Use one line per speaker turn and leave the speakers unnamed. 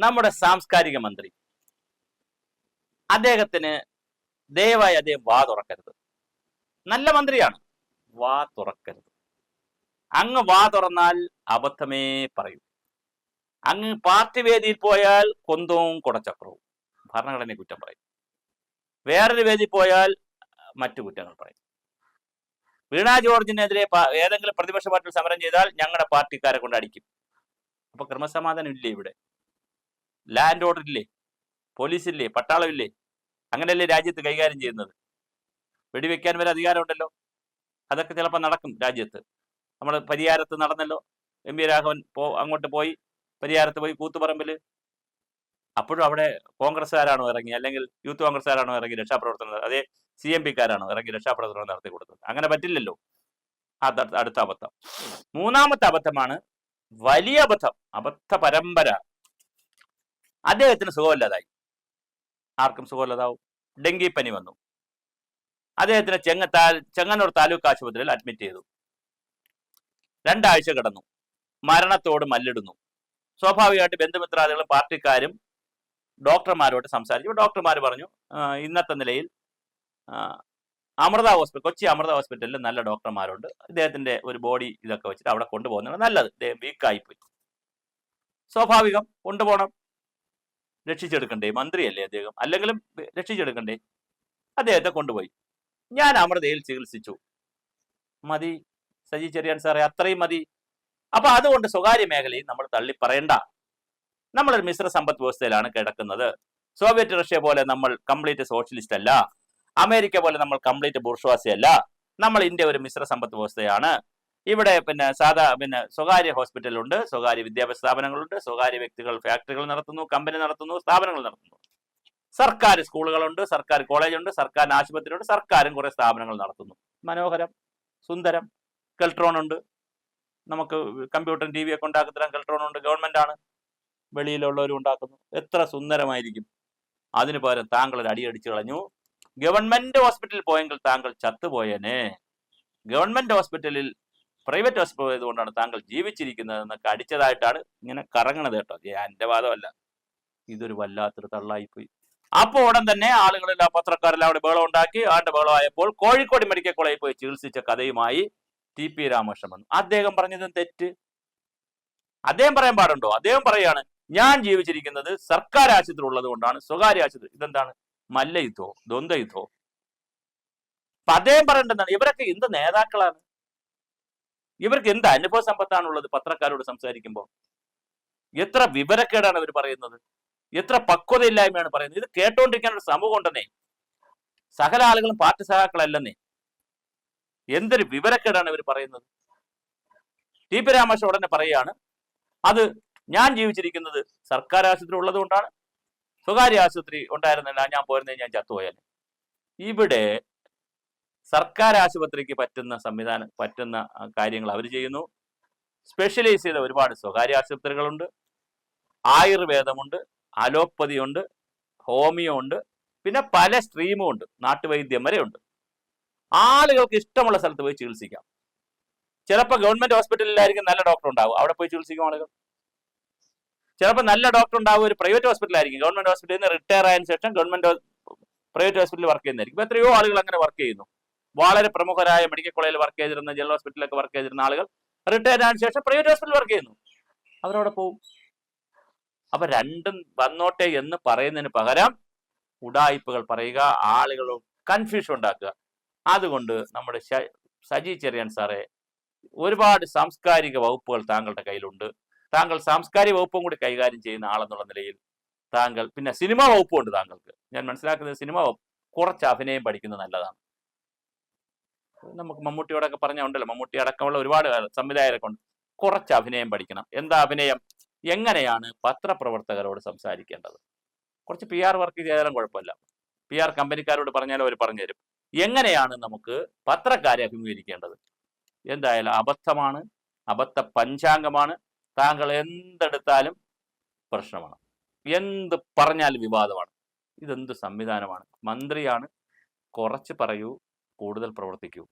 നമ്മുടെ സാംസ്കാരിക മന്ത്രി. അദ്ദേഹത്തിന് ദയവായി അദ്ദേഹം വാ തുറക്കരുത്. നല്ല മന്ത്രിയാണ്. വാ തുറക്കരുത്. അങ്ങ് വാ തുറന്നാൽ അബദ്ധമേ പറയൂ. അങ്ങ് പാർട്ടി വേദിയിൽ പോയാൽ കൊന്തവും കുടച്ചക്രവും. ഭരണഘടനയെ കുറ്റം പറയും. വേറൊരു വേദി പോയാൽ മറ്റു കുറ്റങ്ങൾ പറയും. വീണ ജോർജിനെതിരെ ഏതെങ്കിലും പ്രതിപക്ഷ പാർട്ടിയിൽ സമരം ചെയ്താൽ ഞങ്ങളുടെ പാർട്ടിക്കാരെ കൊണ്ട് അടിക്കും. അപ്പൊ ക്രമസമാധാനം ഇല്ലേ ഇവിടെ? ലാൻഡ് ഓർഡർ ഇല്ലേ? പോലീസ് ഇല്ലേ? പട്ടാളം ഇല്ലേ? അങ്ങനെയല്ലേ രാജ്യത്ത് കൈകാര്യം ചെയ്യുന്നത്? വെടിവെക്കാൻ വരെ അധികാരമുണ്ടല്ലോ? അതൊക്കെ ചിലപ്പോൾ നടക്കും രാജ്യത്ത്. നമ്മൾ പരിയാരത്ത് നടന്നല്ലോ? എം വി രാഘവൻ പോ അങ്ങോട്ട് പോയി പരിയാരത്ത് പോയി കൂത്തുപറമ്പിൽ അപ്പോഴും അവിടെ കോൺഗ്രസ്സുകാരാണോ ഇറങ്ങി? അല്ലെങ്കിൽ യൂത്ത് കോൺഗ്രസ്സുകാരാണോ ഇറങ്ങി രക്ഷാപ്രവർത്തനം അതേ സി എം പിക്കാരാണോ ഇറങ്ങി രക്ഷാപ്രവർത്തനം നടത്തി കൊടുത്തത്? അങ്ങനെ പറ്റില്ലല്ലോ. അത് അടുത്ത അബദ്ധം. മൂന്നാമത്തെ അബദ്ധമാണ് വലിയ അബദ്ധം. അബദ്ധ പരമ്പര. അദ്ദേഹത്തിന് സുഖമില്ലാതായി. ആർക്കും സുഖമില്ലാതാവും. ഡെങ്കിപ്പനി വന്നു. അദ്ദേഹത്തിന് ചെങ്ങ ചെങ്ങന്നൂർ താലൂക്ക് ആശുപത്രിയിൽ അഡ്മിറ്റ് ചെയ്തു. രണ്ടാഴ്ച കിടന്നു. മരണത്തോട് മല്ലിടുന്നു. സ്വാഭാവികമായിട്ട് ബന്ധുമിത്രാദികളും പാർട്ടിക്കാരും ഡോക്ടർമാരോട് സംസാരിച്ചു. ഡോക്ടർമാർ പറഞ്ഞു ഇന്നത്തെ നിലയിൽ അമൃത ഹോസ്പിറ്റൽ കൊച്ചി അമൃത ഹോസ്പിറ്റലിൽ നല്ല ഡോക്ടർമാരുണ്ട്. അദ്ദേഹത്തിന്റെ ഒരു ബോഡി ഇതൊക്കെ വെച്ചിട്ട് അവിടെ കൊണ്ടുപോകുന്നതാണ് നല്ലത്. ഇദ്ദേഹം വീക്കായി പോയി സ്വാഭാവികം കൊണ്ടുപോകണം. രക്ഷിച്ചെടുക്കണ്ടേ? മന്ത്രിയല്ലേ അദ്ദേഹം? അല്ലെങ്കിലും രക്ഷിച്ചെടുക്കണ്ടേ? അദ്ദേഹത്തെ കൊണ്ടുപോയി. ഞാൻ അമൃതയിൽ ചികിത്സിച്ചു. മതി സജി ചെറിയാൻ സാറേ അത്രയും മതി. അപ്പൊ അതുകൊണ്ട് സ്വകാര്യ മേഖലയിൽ നമ്മൾ തള്ളി പറയണ്ട നമ്മളൊരു മിശ്ര സമ്പദ് വ്യവസ്ഥയിലാണ് കിടക്കുന്നത്. സോവിയറ്റ് റഷ്യ പോലെ നമ്മൾ കംപ്ലീറ്റ് സോഷ്യലിസ്റ്റ് അല്ല. അമേരിക്ക പോലെ നമ്മൾ കംപ്ലീറ്റ് ബുർഷ്വാസി അല്ല. നമ്മൾ ഇന്ത്യ ഒരു മിശ്ര സമ്പദ് വ്യവസ്ഥയാണ്. ഇവിടെ പിന്നെ സാധാ പിന്നെ സ്വകാര്യ ഹോസ്പിറ്റലുണ്ട് സ്വകാര്യ വിദ്യാഭ്യാസ സ്ഥാപനങ്ങളുണ്ട് സ്വകാര്യ വ്യക്തികൾ ഫാക്ടറികൾ നടത്തുന്നു കമ്പനി നടത്തുന്നു സ്ഥാപനങ്ങൾ നടത്തുന്നു. സർക്കാർ സ്കൂളുകളുണ്ട് സർക്കാർ കോളേജുണ്ട് സർക്കാർ ആശുപത്രിയുണ്ട് സർക്കാരും കുറെ സ്ഥാപനങ്ങൾ നടത്തുന്നു. മനോഹരം സുന്ദരം കെൽട്രോൺ ഉണ്ട് നമുക്ക് കമ്പ്യൂട്ടറും ടി വി ഒക്കെ ഉണ്ടാക്കുന്ന കെൽട്രോൺ ഉണ്ട് ഗവൺമെന്റ് ആണ് വെളിയിലുള്ളവരും ഉണ്ടാക്കുന്നു. എത്ര സുന്ദരമായിരിക്കും. അതിനു പകരം താങ്കൾ ഒരു അടിയടിച്ചു കളഞ്ഞു. ഗവൺമെന്റ് ഹോസ്പിറ്റലിൽ പോയെങ്കിൽ താങ്കൾ ചത്തുപോയേനെ. ഗവൺമെന്റ് ഹോസ്പിറ്റലിൽ പ്രൈവറ്റ് ഹോസ്പിറ്റൽ ആയതുകൊണ്ടാണ് താങ്കൾ ജീവിച്ചിരിക്കുന്നത് എന്നൊക്കെ അടിച്ചതായിട്ടാണ് ഇങ്ങനെ കറങ്ങണത് കേട്ടോ. എന്റെ വാദമല്ല. ഇതൊരു വല്ലാത്തൊരു തള്ളായിപ്പോയി. അപ്പോൾ ഉടൻ തന്നെ ആളുകളെല്ലാം പത്രക്കാരെല്ലാം അവിടെ ബഹളം ഉണ്ടാക്കി. ആണ്ട് ബഹളമായപ്പോൾ കോഴിക്കോട് മെഡിക്കൽ കോളേജിൽ പോയി ചികിത്സിച്ച കഥയുമായി ടി പി രാമകൃഷ്ണൻ വന്നു. അദ്ദേഹം പറഞ്ഞതും തെറ്റ്. അദ്ദേഹം പറയാൻ പാടുണ്ടോ? അദ്ദേഹം പറയാണ് ഞാൻ ജീവിച്ചിരിക്കുന്നത് സർക്കാർ ആശുപത്രി ഉള്ളത് കൊണ്ടാണ് സ്വകാര്യ ആശുപത്രി. ഇതെന്താണ്? മല്ലയുദ്ധോ ദ്വന്ദ്വയുദ്ധോ അപ്പൊ അദ്ദേഹം പറയേണ്ടതാണ് ഇവരൊക്കെ എന്ത് നേതാക്കളാണ്? ഇവർക്ക് എന്ത് അനുഭവ സമ്പത്താണുള്ളത് പത്രക്കാരോട് സംസാരിക്കുമ്പോൾ എത്ര വിവരക്കേടാണ് ഇവർ പറയുന്നത്? എത്ര പക്വതയില്ലായ്മയാണ് പറയുന്നത്? ഇത് കേട്ടോണ്ടിരിക്കാൻ ഒരു സമൂഹം ഉണ്ടെന്നേ. സകല ആളുകളും പാർട്ടി സഹാക്കളല്ലെന്നേ എന്തൊരു വിവരക്കേടാണ് ഇവർ പറയുന്നത്? ടി പി രാമകൃഷ്ണൻ ഉടനെ പറയുകയാണ് അത് ഞാൻ ജീവിച്ചിരിക്കുന്നത് സർക്കാർ ആശുപത്രി ഉള്ളത് കൊണ്ടാണ്. സ്വകാര്യ ആശുപത്രി ഉണ്ടായിരുന്നില്ല ഞാൻ പോരുന്നത് ഞാൻ ചത്തുപോയാൽ ഇവിടെ സർക്കാർ ആശുപത്രിക്ക് പറ്റുന്ന സംവിധാനം പറ്റുന്ന കാര്യങ്ങൾ അവർ ചെയ്യുന്നു. സ്പെഷ്യലൈസ് ചെയ്ത ഒരുപാട് സ്വകാര്യ ആശുപത്രികളുണ്ട്. ആയുർവേദമുണ്ട് അലോപ്പതി ഉണ്ട് ഹോമിയോ ഉണ്ട് പിന്നെ പല സ്ട്രീമും ഉണ്ട് നാട്ടുവൈദ്യം വരെ ഉണ്ട് ആളുകൾക്ക് ഇഷ്ടമുള്ള സ്ഥലത്ത് പോയി ചികിത്സിക്കാം. ചിലപ്പോൾ ഗവൺമെന്റ് ഹോസ്പിറ്റലിലായിരിക്കും നല്ല ഡോക്ടർ ഉണ്ടാവും. അവിടെ പോയി ചികിത്സിക്കും ആളുകൾ. ചിലപ്പോൾ നല്ല ഡോക്ടർ ഉണ്ടാവും ഒരു പ്രൈവറ്റ് ഹോസ്പിറ്റലായിരിക്കും ഗവൺമെന്റ് ഹോസ്പിറ്റലിൽ നിന്ന് റിട്ടയർ ആയതിനു ശേഷം ഗവൺമെന്റ് പ്രൈവറ്റ് ഹോസ്പിറ്റലിൽ വർക്ക് ചെയ്യുന്നതായിരിക്കും. എത്രയോ ആളുകൾ അങ്ങനെ വർക്ക് ചെയ്യുന്നു. വളരെ പ്രമുഖരായ മെഡിക്കൽ കോളേജിൽ വർക്ക് ചെയ്തിരുന്ന ജനറൽ ഹോസ്പിറ്റലിലൊക്കെ വർക്ക് ചെയ്തിരുന്ന ആളുകൾ റിട്ടയർ ആയതിനു ശേഷം പ്രൈവറ്റ് ഹോസ്പിറ്റലിൽ വർക്ക് ചെയ്യുന്നു. അവരവിടെ പോവും. അപ്പൊ രണ്ടും വന്നോട്ടെ എന്ന് പറയുന്നതിന് പകരം ഉടായ്പകൾ പറയുക ആളുകൾ കൺഫ്യൂഷൻ ഉണ്ടാക്കുക. അതുകൊണ്ട് നമ്മുടെ സജി ചെറിയാൻ സാറേ ഒരുപാട് സാംസ്കാരിക വകുപ്പുകൾ താങ്കളുടെ കയ്യിലുണ്ട്. താങ്കൾ സാംസ്കാരിക വകുപ്പും കൂടി കൈകാര്യം ചെയ്യുന്ന ആളെന്നുള്ള നിലയിൽ താങ്കൾ പിന്നെ സിനിമ വകുപ്പുണ്ട് താങ്കൾക്ക്. ഞാൻ മനസ്സിലാക്കുന്നത് സിനിമ വകുപ്പ് കുറച്ച് അഭിനയം പഠിക്കുന്നത് നല്ലതാണ്. നമുക്ക് മമ്മൂട്ടിയോടൊക്കെ പറഞ്ഞ ഉണ്ടല്ലോ മമ്മൂട്ടി അടക്കമുള്ള ഒരുപാട് സംവിധായകരൊക്കെ ഉണ്ട്. കുറച്ച് അഭിനയം പഠിക്കണം. എന്താ അഭിനയം? എങ്ങനെയാണ് പത്രപ്രവർത്തകരോട് സംസാരിക്കേണ്ടത്? കുറച്ച് പി ആർ വർക്ക് ചെയ്താലും കുഴപ്പമില്ല. പി ആർ കമ്പനിക്കാരോട് പറഞ്ഞാലും അവർ പറഞ്ഞുതരും. എങ്ങനെയാണ് നമുക്ക് പത്രക്കാരെ അഭിമുഖീകരിക്കേണ്ടത്? എന്തായാലും അബദ്ധമാണ് അബദ്ധ പഞ്ചാംഗമാണ്. താങ്കൾ എന്തെടുത്താലും പ്രശ്നമാണ്. എന്ത് പറഞ്ഞാലും വിവാദമാണ്. ഇതെന്ത് സംവിധാനമാണ്? മന്ത്രിയാണ്. കുറച്ച് പറയൂ. കൂടുതൽ പ്രവർത്തിക്കൂ.